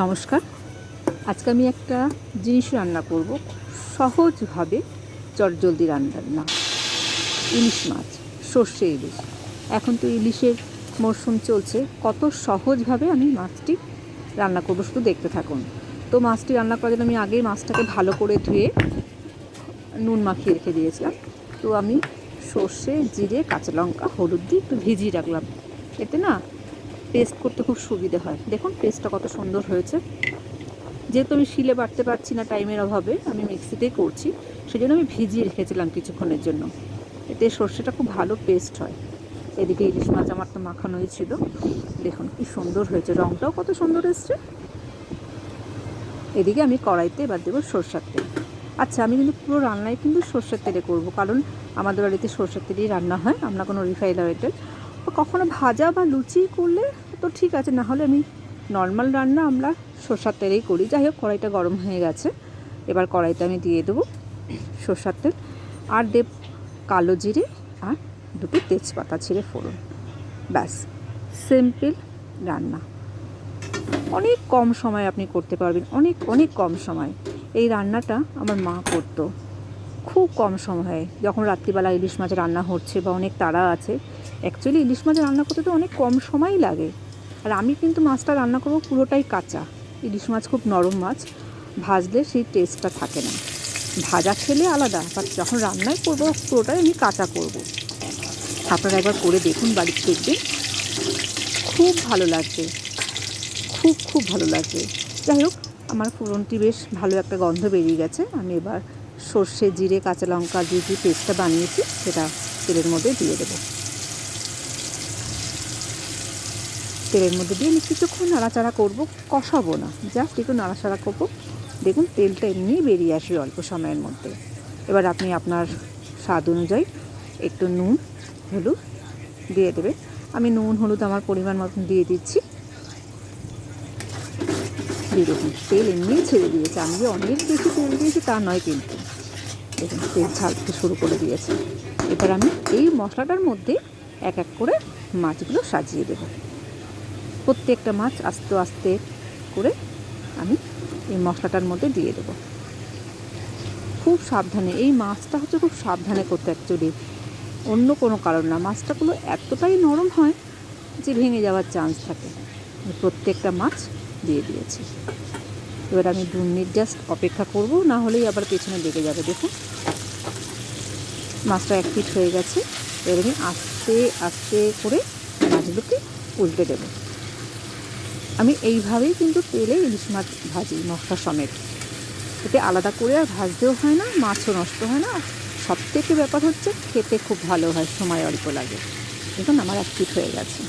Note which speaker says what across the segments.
Speaker 1: নমস্কার। আজকে আমি একটা জিনিস রান্না করব। সহজভাবে চটজলদি রান্নার না, ইলিশ মাছ, সর্ষে ইলিশ। এখন তো ইলিশের মরশুম চলছে। কত সহজভাবে আমি মাছটি রান্না করব শুধু দেখতে থাকুন। তো মাছটি রান্না করার জন্য আমি আগেই মাছটাকে ভালো করে ধুয়ে নুন মাখিয়ে রেখে দিয়েছিলাম। তো আমি সর্ষে, জিরে, কাঁচা লঙ্কা, হলুদ দিয়ে একটু ভিজিয়ে রাখলাম। এতে না পেস্ট করতে খুব সুবিধে হয়। দেখুন, পেস্টটা কত সুন্দর হয়েছে। যেহেতু আমি শিলে বাটতে পারছি না টাইমের অভাবে, আমি মিক্সিতেই করছি। সেই জন্য আমি ভিজিয়ে রেখেছিলাম কিছুক্ষণের জন্য। এতে সর্ষেটা খুব ভালো পেস্ট হয়। এদিকে ইলিশ মাছ আমার তো মাখানোই ছিল। দেখুন, কি সুন্দর হয়েছে। রঙটাও কত সুন্দর এসছে। এদিকে আমি কড়াইতে এবার দেবো সর্ষের তেল। আচ্ছা আমি কিন্তু পুরো রান্নায় কিন্তু সর্ষের তেলে করব। কারণ আমাদের বাড়িতে সর্ষের তেলেই রান্না হয়। আমরা কোনো রিফাইন অয়েল কখনো ভাজা বা লুচি করলে তো ঠিক আছে, না হলে আমি নর্মাল রান্না আমরা সর্ষার তেলেই করি। যাই হোক, কড়াইটা গরম হয়ে গেছে। এবার কড়াইতে আমি দিয়ে দেবো সর্ষার তেল আর দেব কালো জিরে আর দুটো তেজপাতা ছিঁড়ে ফোড়ন। ব্যাস সিম্পল রান্না। অনেক কম সময় আপনি করতে পারবেন, অনেক অনেক কম সময়। এই রান্নাটা আমার মা করতো। খুব কম সময়ে, যখন রাত্রিবেলা ইলিশ মাছ রান্না হচ্ছে বা অনেক তাড়া আছে অ্যাকচুয়ালি ইলিশ মাছ রান্না করতে তো অনেক কম সময়ই লাগে। আর আমি কিন্তু মাছটা রান্না করব পুরোটাই কাঁচা। ইলিশ মাছ খুব নরম মাছ, ভাজলে সেই টেস্টটা থাকে না। ভাজা খেলে আলাদা বাট যখন রান্নাই করব, পুরোটাই আমি কাঁচা করব। আপনারা একবার করে দেখুন বাড়িতে দেখবেন খুব ভালো লাগবে। খুব খুব ভালো লাগবে। যাই হোক, আমার ফোড়নটি বেশ ভালো একটা গন্ধ বেরিয়ে গেছে। আমি এবার সর্ষে, জিরে, কাঁচা লঙ্কা দিয়ে যে পেস্টটা বানিয়েছি সেটা তেলের মধ্যে দিয়ে দেবো। তেলের মধ্যে দিয়ে আমি কিছুক্ষণ নাড়াচাড়া করব, কষাবো না জাস্ট একটু নাড়াচাড়া করব। দেখুন, তেলটা এমনিই বেরিয়ে আসবে অল্প সময়ের মধ্যে। এবার আপনি আপনার স্বাদ অনুযায়ী একটু নুন, হলুদ দিয়ে দেবে আমি নুন, হলুদ আমার পরিমাণ মতন দিয়ে দিচ্ছি। দেখুন তেল এমনিই ছেড়ে দিয়েছে। যে অনেক বেশি তেল দিয়েছি, তা নয় কিন্তু। দেখুন, তেল ছাড়তে শুরু করে দিয়েছে। এবার আমি এই মশলাটার মধ্যে এক এক করে মাছগুলো সাজিয়ে দেবো। প্রত্যেকটা মাছ আস্তে আস্তে করে আমি এই মশলাটার মধ্যে দিয়ে দেবো। খুব সাবধানে, এই মাছটা হচ্ছে খুব সাবধানে করতে অ্যাকচুয়ালি। অন্য কোনো কারণ না মাছটাগুলো এতটাই নরম হয় যে ভেঙে যাওয়ার চান্স থাকে। প্রত্যেকটা মাছ দিয়ে দিয়েছি। এবার আমি দু মিনিট জাস্ট অপেক্ষা করব, না হলেই আবার পেছনে লেগে যাবে, দেখুন। মাছটা এক পিট হয়ে গেছে, এবার আমি আস্তে আস্তে করে মাছগুলোকে উল্টে দেবো। আমি এইভাবেই কিন্তু তেলে ইলিশ মাছ ভাজি মশলা সমেত। এতে আলাদা করে আর ভাজতেও হয় না, মাছও নষ্ট হয় না। সব থেকে ব্যাপার হচ্ছে, খেতে খুব ভালো হয়, সময় অল্প লাগে। দেখুন, আমার এক পিট হয়ে গেছে।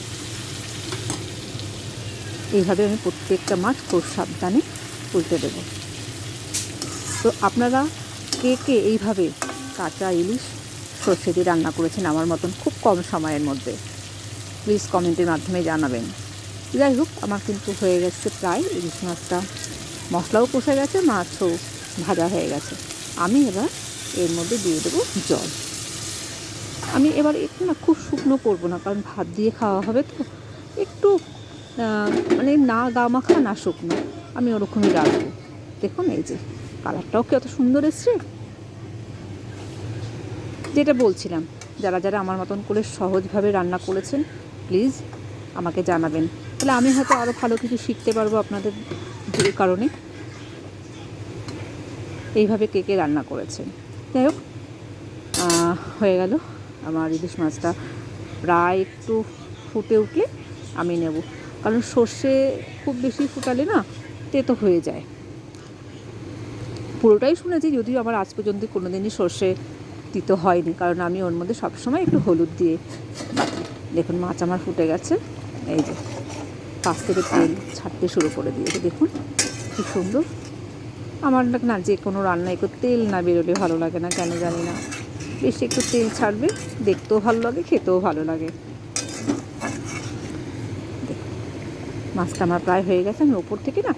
Speaker 1: এইভাবে আমি প্রত্যেকটা মাছ খুব সাবধানে উল্টে দেবো। তো আপনারা কে কে এইভাবে কাঁচা ইলিশ সর্ষে দিয়ে রান্না করেছেন আমার মতন খুব কম সময়ের মধ্যে প্লিজ কমেন্টের মাধ্যমে জানাবেন। যাই হোক, আমার কিন্তু হয়ে গেছে প্রায় ইলিশ মাছটা। মশলাও কষে গেছে, মাছও ভাজা হয়ে গেছে। আমি এবার এর মধ্যে দিয়ে দেবো জল। আমি এবার একটু না খুব শুকনো করব না, কারণ ভাত দিয়ে খাওয়া হবে তো। একটু মানে না গা মাখা না শুকনো। আমি ওরকমই রাখব। দেখুন এই যে কালারটাও কি অত সুন্দর এসছে? যেটা বলছিলাম, যারা যারা আমার মতন করে সহজভাবে রান্না করেছেন প্লিজ আমাকে জানাবেন। তাহলে আমি হয়তো আরও ভালো কিছু শিখতে পারব আপনাদের যে কারণে। এইভাবে কে কে রান্না করেছেন। যাই হোক হয়ে গেল। আমার ইলিশ মাছটা প্রায় একটু ফুটে উঠলে আমি নেব। কারণ সর্ষে খুব বেশি ফুটালে না তেতো হয়ে যায়। পুরোটাই শুনেছি, যদিও আমার আজ পর্যন্ত কোনো দিনই সর্ষে তিতো হয়নি, কারণ আমি ওর মধ্যে সবসময় একটু হলুদ দিয়ে দেখুন, মাছ আমার ফুটে গেছে। এই যে, পাশ থেকে তেল ছাড়তে শুরু করে দিয়েছে। দেখুন, কি সুন্দর। আমার না যে কোনো রান্না একটু তেল না বেরোলে ভালো লাগে না, কেন জানি না। বেশি একটু তেল ছাড়বে, দেখতেও ভালো লাগে, খেতেও ভালো লাগে। মাছটা আমার প্রায় হয়ে গেছে আমি ওপর থেকে না